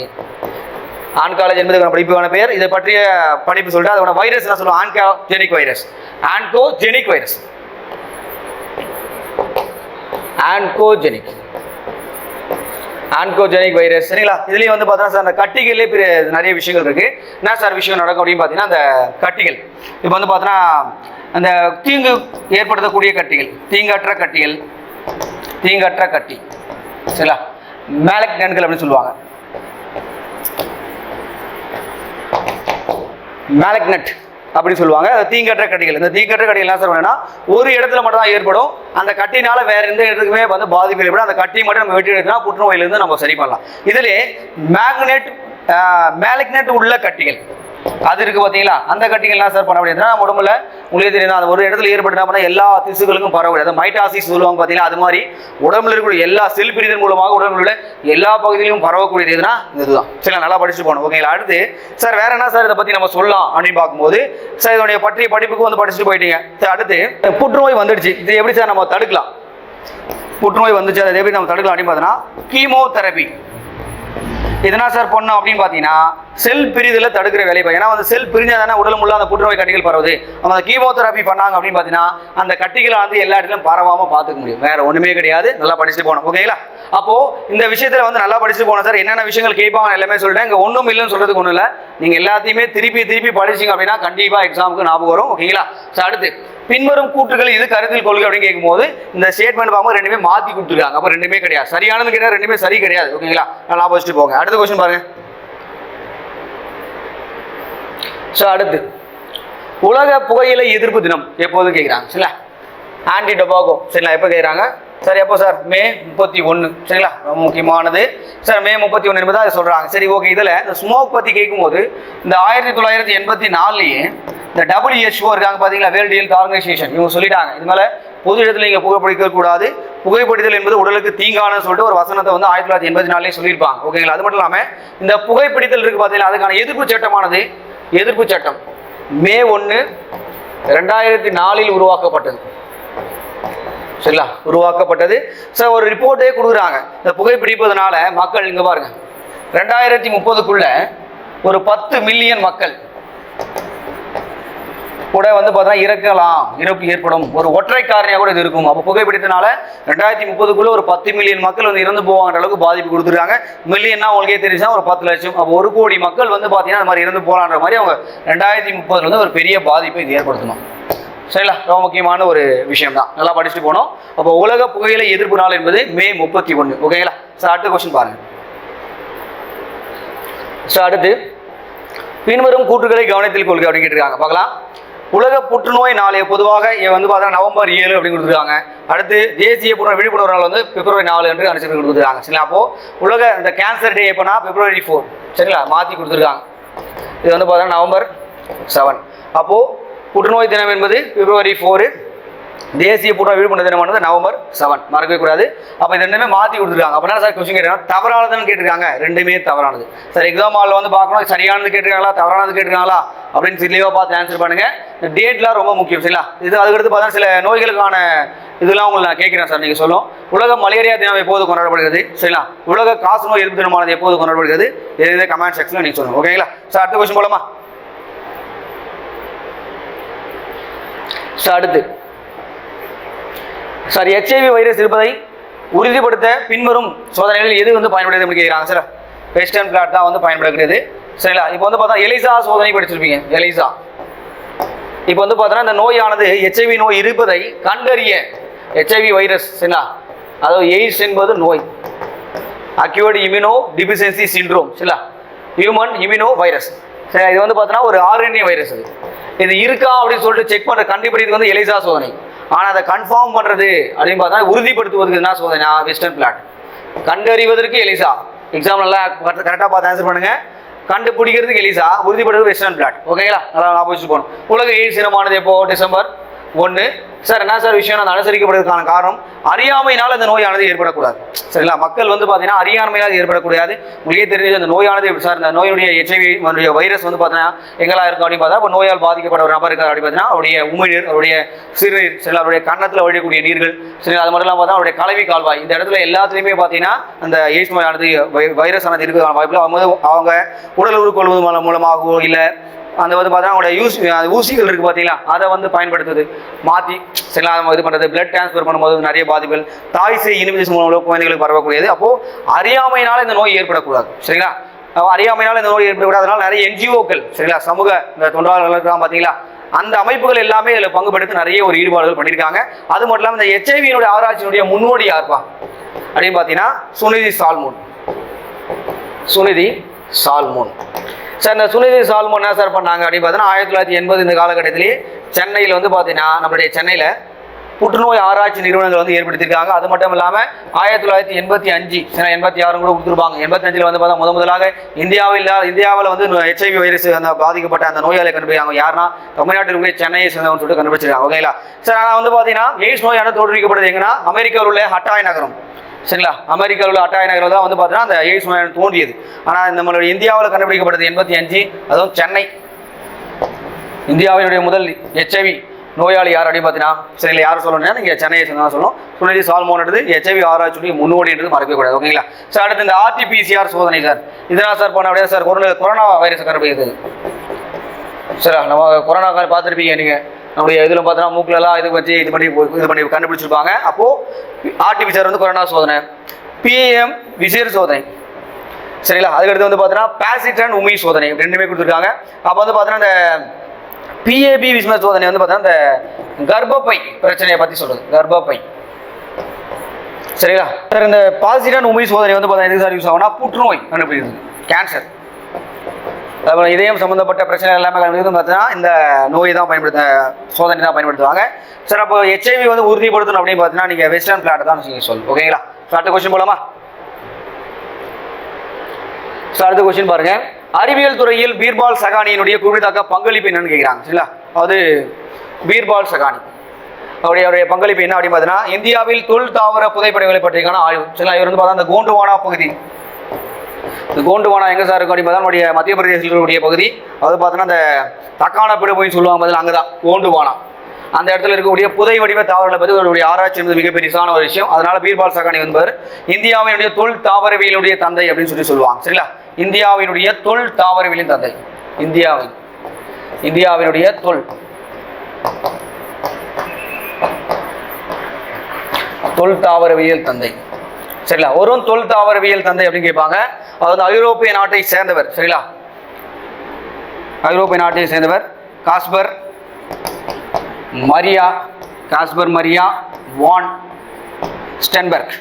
என்பது படிப்புக்கான பேர் இதை பற்றிய படிப்பு சொல்லிட்டு அதோட வைரஸ் என்ன சொல்லுவோம் oncogenic virus oncogenic virus oncogenic oncogenic virus சரிங்களா? இதுலேயும் வந்து பார்த்தீங்கன்னா சார் அந்த கட்டிகள்லேயே பெரிய நிறைய விஷயங்கள் இருக்குது என்ன சார் விஷயம் நடக்கும் அப்படின்னு பார்த்தீங்கன்னா அந்த கட்டிகள். இப்போ வந்து பார்த்தோன்னா அந்த தீங்கு ஏற்படுத்தக்கூடிய கட்டிகள் தீங்கற்ற கட்டிகள் தீங்கற்ற கட்டி. சரிங்களா? மேலக் நன்கள் அப்படின்னு சொல்லுவாங்க. மேலக்னட் அப்படின்னு சொல்லுவாங்க. அது தீங்கற்ற கட்டிகள். இந்த தீங்கற்ற கட்டிகள் என்ன சொல்லுவாங்கன்னா ஒரு இடத்துல மட்டும் தான் ஏற்படும். அந்த கட்டினால வேற எந்த இடத்துக்குமே வந்து பாதிப்பு ஏற்படும் அந்த கட்டியை மட்டும் நம்ம வெட்டி எடுத்தா புற்றுநோயிலிருந்து நம்ம சரி பண்ணலாம். இதிலே மேக்னெட் மேலக்னெட் உள்ள கட்டிகள். அது இருக்கு பார்த்தீங்களா? அந்த கட்டிகள் எல்லாம் சார் பண்ண முடியாதுன்னா நம்ம உடம்புல உங்களுக்கு தெரியும் அந்த ஒரு இடத்துல ஏற்பட்டு என்ன எல்லா திசுகளுக்கும் பரவக்கூடாது. அந்த மைட்டாசிஸ் சொல்லுவாங்க பார்த்தீங்களா? அது மாதிரி உடம்புல இருக்கக்கூடிய எல்லா செல் பிரிதன் மூலமாக உடம்புல உள்ள எல்லா பகுதியிலும் பரவக்கூடியது எதுனா? இதுதான். சரி நல்லா படிச்சு போகணும். ஓகேங்களா அடுத்து சார் வேற என்ன சார் இதை பற்றி நம்ம சொல்லலாம் அப்படின்னு பார்க்கும்போது சார் இதனுடைய பற்றிய படிப்புக்கு வந்து படிச்சுட்டு போயிட்டீங்க. சார் அடுத்து புற்றுநோய் வந்துடுச்சு. இது எப்படி சார் நம்ம தடுக்கலாம்? புற்றுநோய் வந்துச்சு. அதை எப்படி நம்ம தடுக்கலாம் அப்படின்னு பார்த்தோன்னா கீமோதெரபி எதனா சார் பண்ணோம் அப்படின்னு பார்த்தீங்கன்னா செல் பிரிதலை தடுக்கிற வேலை ஏன்னா அந்த செல் பிரிஞ்சா தானே உடல் முள்ள அந்த புற்றுநோய் கட்டிகள் பரவுது. அவங்க அந்த கீமோதெரப்பி பண்ணாங்க அப்படின்னு பார்த்தீங்கன்னா அந்த கட்டிகளை வந்து எல்லா இடத்துலையும் பரவாமல் பார்த்துக்க முடியும். வேற ஒன்றுமே கிடையாது. நல்லா படிச்சுட்டு போகணும். ஓகேங்களா அப்போ இந்த விஷயத்துல வந்து நல்லா படிச்சுட்டு போனோம் சார் என்னென்ன விஷயங்கள் கேட்பாங்க எல்லாமே சொல்லிட்டேன் இங்கே ஒன்றும் இல்லைன்னு சொல்றதுக்கு ஒன்றும் இல்லை. நீங்கள் எல்லாத்தையுமே திருப்பி திருப்பி படிச்சிங்க அப்படின்னா கண்டிப்பாக எக்ஸாமுக்கு ஞாபகம் வரும். ஓகேங்களா ஸோ அடுத்து பின்வரும் கூற்றுகள் இது கருத்தில் கொள்கை அப்படின்னு கேட்கும்போது இந்த ஸ்டேட்மெண்ட் பார்க்கும்போது ரெண்டுமே மாற்றி கொடுத்துருக்காங்க. அப்போ ரெண்டுமே கிடையாது. சரியானது கிடையாது ரெண்டுமே சரி கிடையாது. ஓகேங்களா நான் ஆப்போசிட் போங்க. அடுத்த கொஸ்டின் பாருங்க. ஸோ அடுத்து. உலக புகையிலை எதிர்ப்பு தினம் எப்போதும் கேட்குறாங்க சரிங்களா? Anti tobacco. சரிங்களா? எப்போ கேட்குறாங்க சரி அப்போ சார் மே முப்பத்தி ஒன்று சரிங்களா? ரொம்ப முக்கியமானது. சார் மே முப்பத்தி ஒன்று என்பது அதை சொல்கிறாங்க சரி ஓகே இதில் இந்த ஸ்மோக் பற்றி கேட்கும்போது இந்த ஆயிரத்தி தொள்ளாயிரத்தி எண்பத்தி நாலுலேயே இந்த டபிள்யூஹெச்ஓ இருக்காங்க பார்த்தீங்களா? வேர்ல்டு ஹெல்த் ஆர்கனைசேஷன் இவங்க சொல்லிட்டாங்க. இது மேலே பொது இடத்துல நீங்கள் புகைப்பிடிக்க கூடாது. புகைப்பிடித்தல் என்பது உடலுக்கு தீங்கானு சொல்லிட்டு ஒரு வசனத்தை வந்து ஆயிரத்தி தொள்ளாயிரத்தி எண்பத்தி நாலுலேயே சொல்லியிருப்பாங்க. ஓகேங்களா? அது மட்டும் இல்லாமல் இந்த புகைப்பிடித்தல் இருக்குது பார்த்தீங்களா? அதுக்கான எதிர்ப்பு சட்டமானது எதிர்ப்பு சட்டம் மே ஒன்று ரெண்டாயிரத்தி நாலில் உருவாக்கப்பட்டது. சரிங்களா? உருவாக்கப்பட்டது. சார் ஒரு ரிப்போர்ட்டே கொடுக்குறாங்க. இந்த புகைப்பிடிப்பதனால மக்கள் இங்கே பாருங்க. ரெண்டாயிரத்தி முப்பதுக்குள்ள ஒரு பத்து மில்லியன் மக்கள் கூட வந்து பார்த்தா இறக்கலாம். இறப்பு ஏற்படும். ஒரு ஒற்றை காரணியாக கூட இது இருக்கும். அப்போ புகைப்பிடித்தனால ரெண்டாயிரத்தி முப்பதுக்குள்ளே ஒரு பத்து மில்லியன் மக்கள் வந்து இறந்து போவாங்கிற அளவுக்கு பாதிப்பு கொடுத்துருக்காங்க. மில்லியன்னா உங்களுக்கே தெரிஞ்சா ஒரு பத்து லட்சம். அப்போ ஒரு கோடி மக்கள் வந்து பார்த்தீங்கன்னா அது மாதிரி இறந்து போகலான்ற மாதிரி அவங்க ரெண்டாயிரத்தி முப்பதுல வந்து ஒரு பெரிய பாதிப்பை இது ஏற்படுத்தணும் சரிங்களா? ரொம்ப முக்கியமான ஒரு விஷயம் தான் நல்லா படிச்சுட்டு போனோம். அப்போ உலக புகையிலை எதிர்ப்பு நாள் என்பது மே முப்பத்தி ஒன்று ஓகேங்களா சார் அடுத்த கொஸ்டின் பாருங்க. சார் அடுத்து. பின்வரும் கூற்றுகளை கவனத்தில் கொள்க அப்படின்னு கேட்டிருக்காங்க. பார்க்கலாம். உலக புற்றுநோய் நாளை பொதுவாக வந்து பார்த்தீங்கன்னா நவம்பர் ஏழு அப்படின்னு கொடுத்துருக்காங்க. அடுத்து தேசிய புற விழிப்புணர்வு நாள் வந்து பிப்ரவரி நாலு என்று அனுசரித்து கொடுத்துருக்காங்க. சரிங்களா? அப்போ உலக இந்த கேன்சர் டே எப்போனா பிப்ரவரி ஃபோர் சரிங்களா? மாற்றி கொடுத்துருக்காங்க. இது வந்து பார்த்தீங்கன்னா நவம்பர் செவன் அப்போது புற்றுநோய் தினம் என்பது பிப்ரவரி ஃபோரு தேசிய புற்றுநோய் விழிப்புணர்வு தினமானது நவம்பர் செவன் மறக்கவே கூடாது. அப்போ இது ரெண்டுமே மாற்றி கொடுத்துருக்காங்க. அப்போ என்ன சார் கொஸ்டின் கேட்டாங்க தவறானதுன்னு கேட்டிருக்காங்க. ரெண்டுமே தவறானது. சார் எக்ஸாம் ஹாலில் வந்து பார்க்கணும். சரியானது கேட்டிருக்காங்களா? தவறானது கேட்டிருக்காங்களா? அப்படின்னு தெளிவாக பார்த்து ஆன்சர் பண்ணுங்க. இந்த டேட்லாம் ரொம்ப முக்கியம் சரிங்களா? இது அதுக்கடுத்து பார்த்தா சில நோய்களுக்கான இதெல்லாம் உங்களுக்கு நான் கேட்குறேன் சார் நீங்கள் சொல்லும். உலக மலேரியா தினம் எப்போது கொண்டாடப்படுகிறது சரிங்களா? உலக காசு நோய் எதிர்ப்பு தினமானது எப்போது கொண்டாடப்படுகிறது? இதே கமெண்ட் செக்ஷனில் நீங்கள் சொல்லுங்கள் ஓகேங்களா சார் அடுத்த கொஸ்டின் போலாமா? சார் அடுத்து. சார் ஹெச்ஐவி வைரஸ் இருப்பதை உறுதிப்படுத்த பின்வரும் சோதனைகளில் எது வந்து பயன்படுது அப்படின்னு கேட்குறாங்க சார். வெஸ்டர்ன் பிளாட் தான் வந்து பயன்படுகிறது. சரிங்களா? இப்போ வந்து பார்த்தா எலிசா சோதனை படிச்சிருப்பீங்க. எலிசா. இப்போ வந்து பார்த்தோன்னா இந்த நோயானது ஹெச்ஐவி நோய் இருப்பதை கண்டறிய ஹெச்ஐவி வைரஸ் சரிங்களா? அதாவது எய்ட்ஸ் என்பது நோய். அக்யூர்டு இம்யூனோ டிபிசென்சி சிண்ட்ரோம் சரிங்களா? ஹியூமன் இம்யூனோ வைரஸ் சரி இது வந்து பார்த்தோன்னா ஒரு ஆர்என்ஏ வைரஸ் அது. இது இருக்கா அப்படின்னு சொல்லிட்டு செக் பண்ணுற கண்டுபிடிக்கிறது வந்து எலிசா சோதனை. ஆனால் அதை கன்ஃபார்ம் பண்ணுறது அப்படின்னு பார்த்தா உறுதிப்படுத்துவதற்கு என்ன சோதனை வெஸ்டர்ன் பிளாட் கண்டறிவதற்கு எலிசா. எக்ஸாம் நல்லா கரெக்டாக பார்த்து ஆன்சர் பண்ணுங்கள் கண்டுபிடிக்கிறதுக்கு எலிசா உறுதிப்படுறது வெஸ்டர்ன் பிளாட் ஓகேங்களா நல்லா ஞாபகம் வச்சுட்டு போகணும். உலக எய்ட்ஸ் தினமானது எப்போ? டிசம்பர் ஒன்று சார் என்ன சார் விஷயம்? அது அனுசரிக்கப்படுவதற்கான காரணம் அறியாமையினால் அந்த நோயானது ஏற்படக்கூடாது. சரிங்களா? மக்கள் வந்து பார்த்தீங்கன்னா அறியாமையினால் ஏற்படக்கூடாது. உங்களுக்கே தெரிஞ்சது அந்த நோயானது எப்படி சார் இந்த நோயுடைய எச்ஐவி வைரஸ் வந்து பார்த்தீங்கன்னா எங்கெல்லாம் இருக்கும் அப்படின்னு பார்த்தா இப்போ நோயால் பாதிக்கப்பட்ட ஒரு நபர் இருக்கார் அப்படின்னு பார்த்தீங்கன்னா அவருடைய உமிழ்நீர் அவருடைய சிறுநீர் சரி அவருடைய கன்னத்தில் வழியக்கூடிய நீர்கள் சரி அது மட்டும் இல்லாமல் பார்த்தா அவருடைய கலவி கால்வாய் இந்த இடத்துல எல்லாத்துலேயுமே பார்த்தீங்கன்னா அந்த எய்ட்ஸ் நோயானது வை- வைரஸ் ஆனது இருக்கிற வாய்ப்பில் அவங்க அவங்க உடல் உருக்கொள்வது மூலமாகவோ இல்லை அந்த வந்து பார்த்தீங்கன்னா அவங்களோட யூஸ் ஊசிகள் இருக்குது பார்த்தீங்களா அதை வந்து பயன்படுத்துது. மாற்றி சரிங்களா? இது பண்ணுறது பிளட் டிரான்ஸ்ஃபர் பண்ணும்போது நிறைய பாதிப்புகள். தாய் சேய் இனிமிஷன் மூலம் குழந்தைகளுக்கு பரவக்கூடியது. அப்போது அறியாமையினால் இந்த நோய் ஏற்படக்கூடாது. சரிங்களா? அறியாமையினால் இந்த நோய் ஏற்படக்கூடாது. அதனால் நிறைய என்ஜிஓக்கள் சரிங்களா? சமூக இந்த தொண்டாளர்கள் பார்த்தீங்களா அந்த அமைப்புகள் எல்லாமே இதில் பங்குபடுத்து நிறைய ஒரு ஈடுபாடுகள் பண்ணியிருக்காங்க. அது மட்டும் இல்லாமல் இந்த எச்ஐவியினுடைய ஆராய்ச்சியினுடைய முன்னோடி யார்ப்பா அப்படின்னு பார்த்தீங்கன்னா Suniti Solomon. Suniti Solomon. Sir இந்த சுனிதி சால்மோ என்ன சார் பண்ணாங்க அப்படின்னு பார்த்தீங்கன்னா ஆயிரத்தி தொள்ளாயிரத்தி எண்பது இந்த காலகட்டத்திலேயே சென்னையில் வந்து பார்த்தீங்கன்னா நம்மளுடைய சென்னையில் புற்றுநோய் ஆராய்ச்சி நிறுவனங்கள் வந்து ஏற்படுத்தியிருக்காங்க. அது மட்டும் இல்லாமல் ஆயிரத்தி தொள்ளாயிரத்தி எண்பத்தி அஞ்சு சில எண்பத்தி ஆறு கூட கொடுத்துருப்பாங்க. எண்பத்தஞ்சில் வந்து பார்த்தா முத முதலாக இந்தியாவில் இந்தியாவில் வந்து ஹெச்ஐவி வைரஸ் அந்த பாதிக்கப்பட்ட அந்த நோயாளியை கண்டுபிடிக்காங்க யாருன்னா தமிழ்நாட்டில் உள்ள சென்னையை சேர்ந்தவங்க சொல்லிட்டு கண்டுபிடிச்சிருக்காங்க. ஓகேங்களா சார் ஆனால் வந்து பார்த்தீங்கன்னா எய்ட்ஸ் நோயானது தோற்றுவிக்கப்படுது எங்கன்னா அமெரிக்காவில் உள்ள ஹட்டாய் நகரம். சரிங்களா? அமெரிக்காவில் உள்ள அட்டாய நகரில் தான் வந்து பார்த்தீங்கன்னா அந்த எய்ட்ஸ் நோய் தோன்றியது. ஆனால் நம்மளுடைய இந்தியாவில் கண்டுபிடிக்கப்பட்டது எண்பத்தி அஞ்சு அதுவும் சென்னை. இந்தியாவினுடைய முதல் ஹெச்ஐவி நோயாளி யார் அப்படின்னு பார்த்தீங்கன்னா சரிங்களா யார் சொல்லணும்னா நீங்கள் சென்னையை சொன்னால் சொல்லணும். சால்மோன் சால்மோன்றது ஹெச்ஐவி ஆராய்ச்சியுடைய முன்னோடின்றது மறக்கக்கூடாது ஓகேங்களா? சார் அடுத்து இந்த ஆர்டிபிசிஆர் சோதனை சார். இதனால் சார் பண்ண அப்படியே சார் கொரோனா கொரோனா வைரஸ் கண்டுபிடிக்கிறது. சார் நம்ம கொரோனா பார்த்துருப்பீங்க நீங்கள் நம்முடைய இதில் பார்த்தோன்னா மூக்கிலலாம் இது வச்சு இது பண்ணி இது பண்ணி கண்டுபிடிச்சிருப்பாங்க. அப்போது ஆர்டிபிசிஆர் வந்து கொரோனா சோதனை. பிஎம் விசேர் சோதனை. சரிங்களா? அதுக்கடுத்து வந்து பார்த்தீங்கன்னா பாசிட்ரன் உமி சோதனை. ரெண்டுமே கொடுத்துருக்காங்க. அப்போ வந்து பார்த்தீங்கன்னா இந்த பிஏபி விஸ்ம சோதனை வந்து பார்த்தீங்கன்னா இந்த கர்ப்பப்பை பிரச்சனையை பற்றி சொல்கிறது கர்ப்பப்பை. சரிங்களா? சார் இந்த பாசிட்ரன் உமி சோதனை வந்து பார்த்தீங்கன்னா எதுக்கு சார் யூஸ் ஆகும்னா புற்றுநோய் கண்டுபிடிக்கிறது. கேன்சர் அப்புறம் இதயம் சம்மந்தப்பட்ட பிரச்சனை எல்லாமே பார்த்தீங்கன்னா இந்த நோய் தான் பயன்படுத்த சோதனை தான் பயன்படுத்துவாங்க. சார் அப்போ ஹெச்ஐவி வந்து உறுதிப்படுத்தணும் அப்படின்னு பார்த்தீங்கன்னா நீங்கள் வெஸ்டர்ன் பிளாட் தான் நீங்கள் சொல்லு ஓகேங்களா So, அடுத்த கொஸ்டின் போலாமா? ஸோ அடுத்த கொஸ்டின் பாருங்க. அறிவியல் துறையில் பீர்பால் சகானியினுடைய குறிப்பிடத்தக்க பங்களிப்பு என்னன்னு கேட்குறாங்க சரிங்களா? அது பீர்பால் சகானி. அவருடைய அவருடைய பங்களிப்பு என்ன அப்படின்னு பார்த்தீங்கன்னா இந்தியாவில் தொல் தாவர புதைப்படங்களை பற்றிக்கான ஆய்வு சரிங்களா? இவர் வந்து பார்த்தா அந்த கோண்டுவானா பகுதி. கோண்டுவானா எங்கே சார் இருக்கும் அப்படின்னு நம்முடைய மத்திய பிரதேசத்தில் இருக்கக்கூடிய பகுதி. அது பார்த்தோன்னா அந்த தக்கான பிடுபோயின்னு சொல்லுவாங்க பதில் அங்கே தான் கோண்டுவானா அந்த இடத்துல இருக்கக்கூடிய புதை வடிவ தாவரங்களை பற்றி அவருடைய ஆராய்ச்சி என்பது மிக ஒரு விஷயம். அதனால பீர்பால் சகானி என்பவர் இந்தியாவினுடைய தொல் தாவரவியலுடைய தந்தை அப்படின்னு சொல்லி சொல்லுவாங்க. சரிங்களா? இந்தியாவினுடைய தொல் தாவரவியலின் தந்தை. இந்தியாவின். இந்தியாவினுடைய தொல். தொல் தாவரவியல் தந்தை. சரிங்களா? ஒரு தொல் தாவரவியல் தந்தை அப்படின்னு கேட்பாங்க. அவர் வந்து ஐரோப்பிய நாட்டை சேர்ந்தவர் சரிங்களா? ஐரோப்பிய நாட்டை சேர்ந்தவர் Caspar Maria Caspar Maria von Sternberg.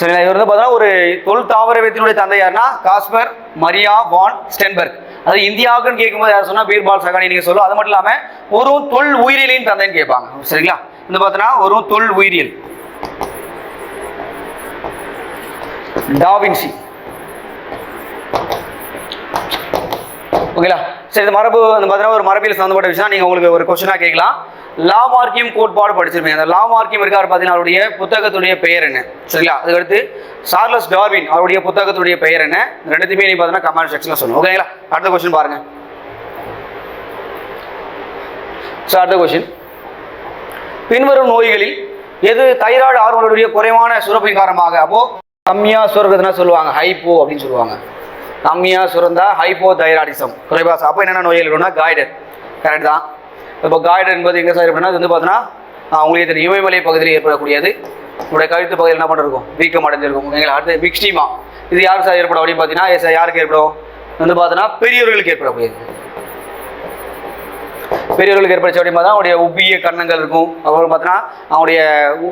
சரிங்களா இவர் வந்து பார்த்தீங்கன்னா ஒரு தொல் தாவரவியத்தினுடைய தந்தை யாருன்னா? Caspar Maria von Sternberg. அது இந்தியாவுக்குன்னு கேட்கும்போது யார் சொன்னால் பீர்பால் சகானி நீங்கள் சொல்லுவோம் அது மட்டும் இல்லாமல் ஒரு தொல் உயிரியலின் தந்தைன்னு கேட்பாங்க. சரிங்களா? இந்த பார்த்தீங்கன்னா ஒரு தொல் உயிரியல். டாவின்சி. ஓகேங்களா? சரி இந்த மரபு அந்த பார்த்தீங்கன்னா ஒரு மரபியல் சம்மந்தப்பட்ட விஷயம் நீங்கள் உங்களுக்கு ஒரு கொஸ்டினாக கேட்கலாம். லா மார்க்கியம் கோட்பாடு படிச்சிருப்பீங்க. அந்த லா மார்க்கியம் இருக்காரு பார்த்தீங்கன்னா அவருடைய புத்தகத்துடைய பெயர் என்ன? சரிங்களா? அதுக்கடுத்து சார்லஸ் டார்வின் அவருடைய புத்தகத்துடைய பெயர் என்ன? இந்த ரெண்டுத்தையுமே நீ பார்த்தீங்கன்னா கமெண்ட் செக்ஷனில் சொல்லணும். ஓகேங்களா? அடுத்த கொஸ்டின் பாருங்க. ஸோ அடுத்த கொஸ்டின் பின்வரும் நோய்களில் எது தைராய்டு ஹார்மோனுடைய குறைவான சுரப்பின் காரணமாக? அப்போது கம்மியாக சுரக்குதுன்னா சொல்லுவாங்க ஹைப்போ அப்படின்னு சொல்லுவாங்க. கம்மியாக சுரந்தா ஹைப்போ தைராய்டிசம் குறைபாசம் அப்போ என்னென்ன நோய்கள் இருக்குன்னா காய்டர் கரெக்ட் தான். இப்போ காய்டர் என்பது எங்கே சார் அப்படின்னா அது வந்து பார்த்தீங்கன்னா உங்களுக்கு தெரியும் இமயமலை பகுதியில் ஏற்படக்கூடியது. உங்களுடைய கழுத்து பகுதியில் என்ன பண்ணிருக்கும்? வீக்கம் அடைஞ்சிருக்கும். எங்களை அடுத்து பிக்ஸ்டீமா இது யாருக்கு சார் ஏற்படும் அப்படின்னு பார்த்தீங்கன்னா யாருக்கு ஏற்படும்? வந்து பார்த்தீங்கன்னா பெரியவர்களுக்கு ஏற்படக்கூடியது. பெரியவர்களுக்கு ஏற்படுத்த அப்படின்னு பார்த்தா அவருடைய உப்பிய கண்ணங்கள் இருக்கும். அப்புறம் பார்த்தீங்கன்னா அவனுடைய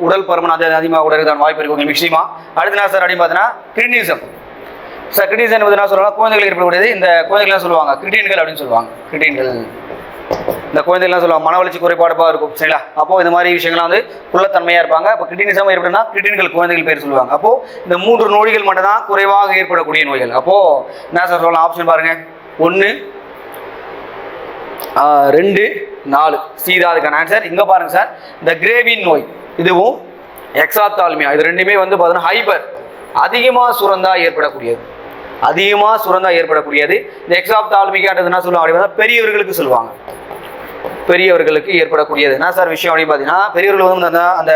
உடல் பருமன் அது அதிகமாக கூட இருக்கான வாய்ப்பு இருக்கும் நிச்சயமா அடுத்து என்ன சார் அப்படின்னு பார்த்தீங்கன்னா கிரினிசம் சார் கிரினிசம் என்பது என்ன சொல்லலாம் குழந்தைகளுக்கு ஏற்படக்கூடியது இந்த குழந்தைகள்லாம் சொல்லுவாங்க? கிரிட்டின்கள் அப்படின்னு சொல்லுவாங்க. கிரிட்டின்கள். இந்த குழந்தைகள்லாம் சொல்லுவாங்க? மன வளர்ச்சி குறைபாடுபாக இருக்கும். சரிங்களா? அப்போ இந்த மாதிரி விஷயங்கள்லாம் வந்து குள்ளத்தன்மையாக இருப்பாங்க. அப்போ கிரிட்டினிசம் ஏற்படுனா கிரிட்டின்கள் குழந்தைகள் பேர் சொல்லுவாங்க. அப்போ இந்த மூன்று நோய்கள் மட்டும் தான் குறைவாக ஏற்படக்கூடிய நோய்கள். அப்போ என்ன சார் சொல்லலாம்? ஆப்ஷன் பாருங்க. ஒன்று ரெண்டு நாலு. சீதா அதுக்கான ஆன்சர் இங்கே பாருங்கள் சார் இந்த கிரேவின் நோய் இதுவும் எக்ஸாத்தால்மியா இது ரெண்டுமே வந்து பார்த்தீங்கன்னா ஹைபர் அதிகமாக சுரந்தா ஏற்படக்கூடியது. அதிகமாக சுரந்தா ஏற்படக்கூடியது. இந்த எக்ஸாப்தால்மிக்கான்றது என்ன சொல்லுவாங்க அப்படின்னு பார்த்தா பெரியவர்களுக்கு சொல்லுவாங்க. பெரியவர்களுக்கு ஏற்படக்கூடியது. என்ன சார் விஷயம் அப்படின்னு பார்த்தீங்கன்னா பெரியவர்கள் வந்து அந்த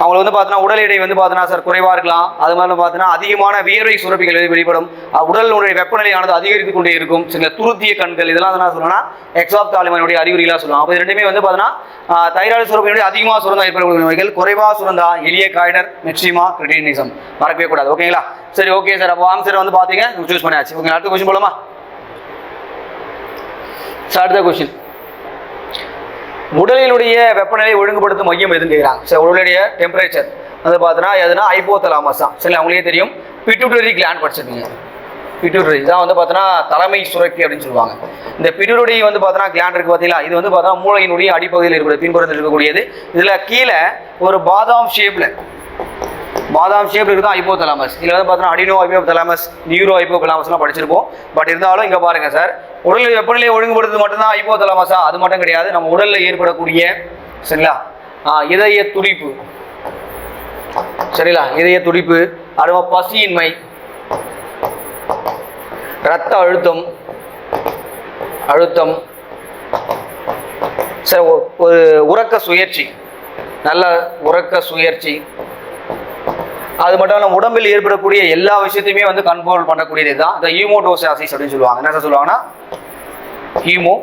அவங்களை வந்து பார்த்தீங்கன்னா உடல் எடை வந்து பார்த்தீங்கன்னா சார் குறைவாக இருக்கலாம். அது மாதிரி பார்த்தீங்கன்னா அதிகமான வியர்வை சுரப்பிகள் வெளிப்படும். உடலுடைய வெப்பநிலையானது அதிகரித்து கொண்டே இருக்கும். சில துருத்திய கண்கள் இதெல்லாம் வந்து என்ன சொல்லணும்னா எக்ஸாப் தாலிமனுடைய அறிகுறிகளாக சொல்லலாம் அப்போ ரெண்டுமே வந்து பார்த்தீங்கன்னா தைராய்டு சுரப்பினுடைய அதிகமாக சுரந்தா ஏற்படக்கூடிய நோய்கள் குறைவாக சுரந்தா எளிய காய்டர் மெக்சிமா கிரிட்டினிசம். மறக்கவே கூடாது. ஓகேங்களா? சரி ஓகே சார். அப்போ ஆன்சர் வந்து பார்த்தீங்க. சூஸ் பண்ணியாச்சு. ஓகே அடுத்த கொஸ்டின் போலாமா? சார் அடுத்த கொஸ்டின் உடலினுடைய வெப்பநிலையை ஒழுங்குபடுத்தும் மையம் எதுன்னு கேட்குறாங்க சரி உடலுடைய டெம்பரேச்சர் வந்து பார்த்தோன்னா எதுனா ஐபோதலாமஸ் தான். சரி அவங்களே தெரியும். பிட்யூட்டரி கிளாண்ட் படிச்சிருக்கீங்க. பிட்யூட்டரி இதான் வந்து பார்த்தோன்னா தலைமை சுரப்பி அப்படின்னு சொல்லுவாங்க. இந்த பிட்யூட்டரி வந்து பார்த்தோன்னா கிளாண்ட் இருக்கு பார்த்தீங்களா? இது வந்து பார்த்தோன்னா மூளையினுடைய அடிப்பகுதியில் இருக்கக்கூடிய பின்புறத்தில் இருக்கக்கூடியது. இதில் கீழே ஒரு பாதாம் ஷேப்பில் பாதாம் ஷேப் இருக்குது? ஐபோதலாமஸ் இதில் வந்து பார்த்தோன்னா அடினோ ஐபோதலாமஸ் நியூரோ ஐபோதலாமஸ்லாம் படிச்சிருப்போம். பட் இருந்தாலும் இங்கே பாருங்க சார் உடல் வெப்பநிலையை ஒழுங்குபடுத்துறது மட்டும்தான் ஐபோதலாமஸா அது மட்டும் கிடையாது. நம்ம உடலில் ஏற்படக்கூடிய சரிங்களா? இதய துடிப்பு. சரிங்களா? இதய துடிப்பு அதுவா பசியின்மை ரத்த அழுத்தம் அழுத்தம். சார் ஒரு உறக்க சுயற்சி. நல்ல உறக்க சுயற்சி. அது மட்டும் இல்லாமல் உடம்பில் ஏற்படக்கூடிய எல்லா விஷயத்தையுமே வந்து கண்ட்ரோல் பண்ணக்கூடியது தான் இந்த ஹீமோடோசாசிஸ் அப்படின்னு சொல்லுவாங்க. என்ன சார் சொல்லுவாங்கன்னா? ஹீமோ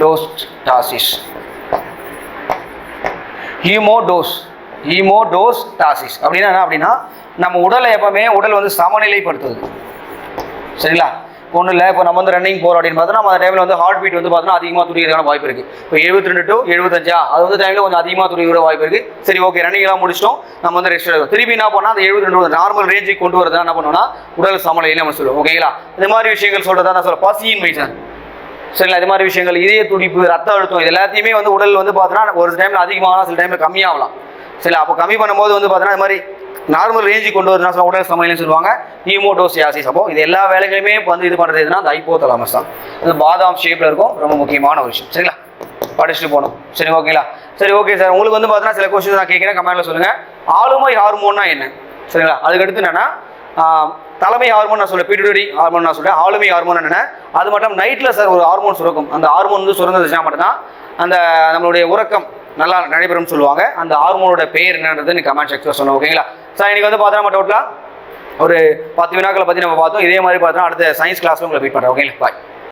டோஸ்டாசிஸ் ஹீமோடோஸ் ஹீமோடோஸ்டாசிஸ் அப்படின்னா என்ன? அப்படின்னா நம்ம உடலை எப்பவுமே உடல் வந்து சமநிலைப்படுத்துது. சரிங்களா? ஒன்றும் இல்லை. இப்போ நம்ம வந்து ரன்னிங் போகிறோம் அப்படின்னு நம்ம அந்த டைமில் வந்து ஹார்ட் பீட் வந்து பார்த்தோன்னா அதிகமாக துடிக்கிறதுக்கான வாய்ப்பு இருக்குது இப்போ எழுபத்தி ரெண்டு டு எழுபத்தஞ்சா? அது வந்து டைமில் கொஞ்சம் அதிகமாக துடிக்கிற வாய்ப்பு இருக்குது சரி ஓகே ரன்னிங் எல்லாம் முடிச்சிட்டோம். நம்ம வந்து ரெஸ்ட் எடுக்கும் திருப்பி என்ன பண்ணால் அந்த எழுபத்தி ரெண்டு நார்மல் ரேஞ்சுக்கு கொண்டு வரது என்ன பண்ணோம்னா உடல் சமநிலையில் நம்ம சொல்லுவோம். ஓகேங்களா இந்த மாதிரி விஷயங்கள் சொல்கிறதா நான் சொல்ல பசியின்மை சார் சரிங்களா? இது மாதிரி விஷயங்கள் இதய துடிப்பு ரத்த அழுத்தம் இது எல்லாத்தையுமே வந்து உடல் வந்து பார்த்தோன்னா ஒரு டைமில் அதிகமாகலாம் சில டைமில் கம்மியாகலாம். சரி அப்போ கம்மி பண்ணும்போது வந்து பார்த்தோன்னா இது மாதிரி நார்மல் ரேஞ்சுக்கு கொண்டு வரணும் சொன்னால் உடல் சமையல்னு சொல்லுவாங்க. ஹீமோடோசியாசிஸ் அப்போ இது எல்லா வேலைகளுமே இப்போ வந்து இது பண்ணுறது எதுனா அந்த ஐப்போதலாமஸ் தான். அது பாதாம் ஷேப்பில் இருக்கும். ரொம்ப முக்கியமான ஒரு விஷயம். சரிங்களா? படிச்சுட்டு போகணும். சரி ஓகேங்களா சரி ஓகே சார் உங்களுக்கு வந்து பார்த்தீங்கன்னா சில கொஸ்டின் நான் கேட்குறேன். கமெண்ட்ல சொல்லுங்கள் ஆளுமை ஹார்மோன்னா என்ன? சரிங்களா? அதுக்கடுத்து என்னென்னா தலைமை ஹார்மோன் நான் சொல்ல பிடிடி ஹார்மோன் நான் சொல்கிறேன் ஆளுமை ஹார்மோன் என்னென்ன அது மட்டும் நைட்டில் சார் ஒரு ஹார்மோன் சுரக்கும். அந்த ஹார்மோன் வந்து சுரந்ததுச்சுன்னா மட்டும்தான் அந்த நம்மளுடைய உறக்கம் நல்லா நடைபெறும்னு சொல்லுவாங்க. அந்த ஹார்மோனோட பேர் என்னன்றது நீ கமெண்ட் செக்ஸில் சொல்லணும் ஓகேங்களா சார் இன்னைக்கு வந்து பார்த்தா நம்ம டோட்டலாக ஒரு பத்து வினாக்களை பற்றி நம்ம பார்த்தோம். இதே மாதிரி பார்த்தோம்னா அடுத்த சயின்ஸ் கிளாஸில் உங்களை மீட் பண்ணுறேன் ஓகேங்களா பாய்